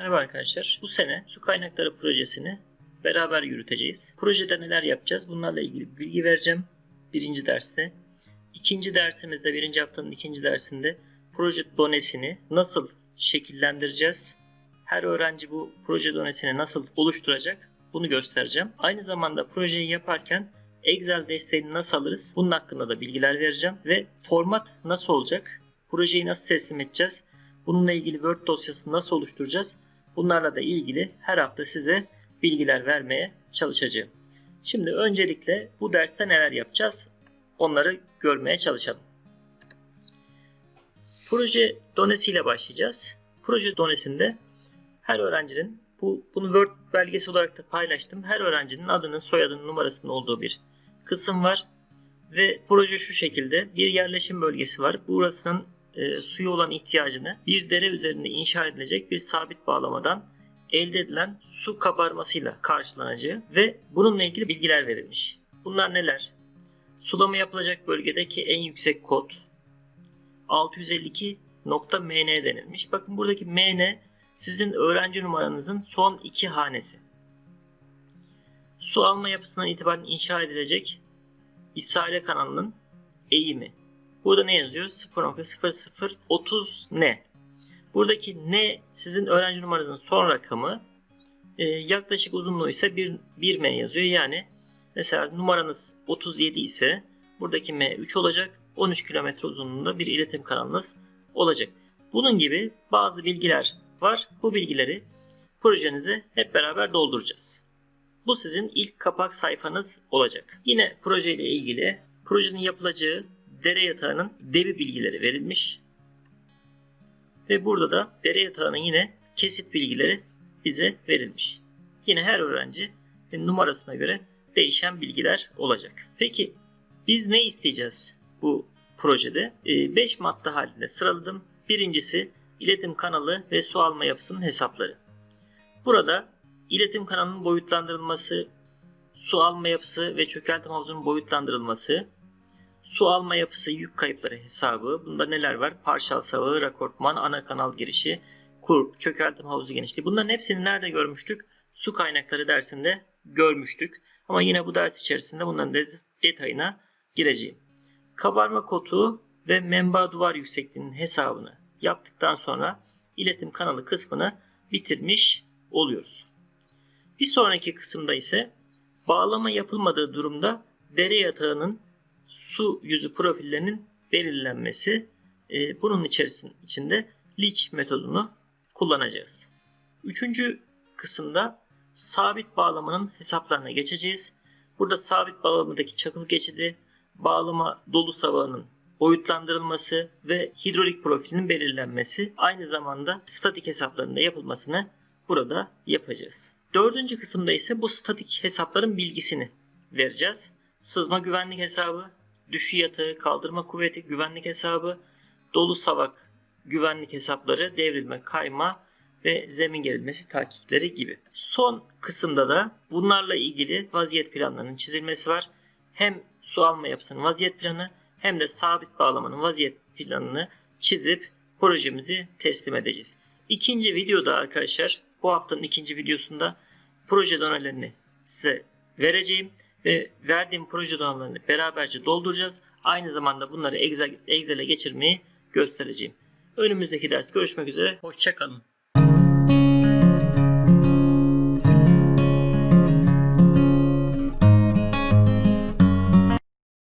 arkadaşlar. Bu sene su kaynakları projesini beraber yürüteceğiz. Projede neler yapacağız? Bunlarla ilgili bilgi vereceğim. Birinci derste. İkinci dersimizde, birinci haftanın ikinci dersinde proje donesini nasıl şekillendireceğiz? Her öğrenci bu proje donesini nasıl oluşturacak? Bunu göstereceğim. Aynı zamanda projeyi yaparken Excel desteğini nasıl alırız? Bunun hakkında da bilgiler vereceğim. Ve format nasıl olacak? Projeyi nasıl teslim edeceğiz? Bununla ilgili Word dosyasını nasıl oluşturacağız? Bunlarla da ilgili her hafta size bilgiler vermeye çalışacağım. Şimdi öncelikle bu derste neler yapacağız? Onları görmeye çalışalım. Proje donesiyle başlayacağız. Proje donesinde her öğrencinin bu bunu Word belgesi olarak da paylaştım. Her öğrencinin adının, soyadının, numarasının olduğu bir kısım var. Ve proje şu şekilde bir yerleşim bölgesi var. Burasının e, suya olan ihtiyacını bir dere üzerinde inşa edilecek bir sabit bağlamadan elde edilen su kabarmasıyla karşılanacağı ve bununla ilgili bilgiler verilmiş. Bunlar neler? Sulama yapılacak bölgedeki en yüksek kod 652.mn denilmiş. Bakın buradaki mn sizin öğrenci numaranızın son iki hanesi. Su alma yapısından itibaren inşa edilecek İsrail kanalının eğimi. Burada ne yazıyor? 0.0030 ne? Buradaki ne sizin öğrenci numaranızın son rakamı. Ee, yaklaşık uzunluğu ise 1, 1 m yazıyor. Yani mesela numaranız 37 ise buradaki m 3 olacak. 13 kilometre uzunluğunda bir iletim kanalınız olacak. Bunun gibi bazı bilgiler var. Bu bilgileri projenize hep beraber dolduracağız. Bu sizin ilk kapak sayfanız olacak. Yine projeyle ilgili projenin yapılacağı dere yatağının debi bilgileri verilmiş. Ve burada da dere yatağının yine kesit bilgileri bize verilmiş. Yine her öğrenci numarasına göre değişen bilgiler olacak. Peki biz ne isteyeceğiz bu projede? 5 madde halinde sıraladım. Birincisi iletim kanalı ve su alma yapısının hesapları. Burada iletim kanalının boyutlandırılması, su alma yapısı ve çökeltim havuzunun boyutlandırılması, su alma yapısı yük kayıpları hesabı. Bunda neler var? Parşal savağı, rakortman, ana kanal girişi, kurp, çökeltim havuzu genişliği. Bunların hepsini nerede görmüştük? Su kaynakları dersinde görmüştük. Ama yine bu ders içerisinde bunların detayına gireceğim. Kabarma kotu ve menba duvar yüksekliğinin hesabını yaptıktan sonra iletim kanalı kısmını bitirmiş oluyoruz. Bir sonraki kısımda ise bağlama yapılmadığı durumda dere yatağının su yüzü profillerinin belirlenmesi. E, bunun içerisinde leach metodunu kullanacağız. Üçüncü kısımda sabit bağlamanın hesaplarına geçeceğiz. Burada sabit bağlamadaki çakıl geçidi, bağlama dolu savağının boyutlandırılması ve hidrolik profilinin belirlenmesi aynı zamanda statik hesaplarında yapılmasını burada yapacağız. Dördüncü kısımda ise bu statik hesapların bilgisini vereceğiz. Sızma güvenlik hesabı, düşü yatağı, kaldırma kuvveti güvenlik hesabı, dolu savak güvenlik hesapları, devrilme, kayma ve zemin gerilmesi takipleri gibi. Son kısımda da bunlarla ilgili vaziyet planlarının çizilmesi var. Hem su alma yapısının vaziyet planı hem de sabit bağlamanın vaziyet planını çizip projemizi teslim edeceğiz. İkinci videoda arkadaşlar bu haftanın ikinci videosunda proje donelerini size vereceğim ve verdiğim proje donanlarını beraberce dolduracağız. Aynı zamanda bunları Excel'e geçirmeyi göstereceğim. Önümüzdeki ders görüşmek üzere. Hoşçakalın.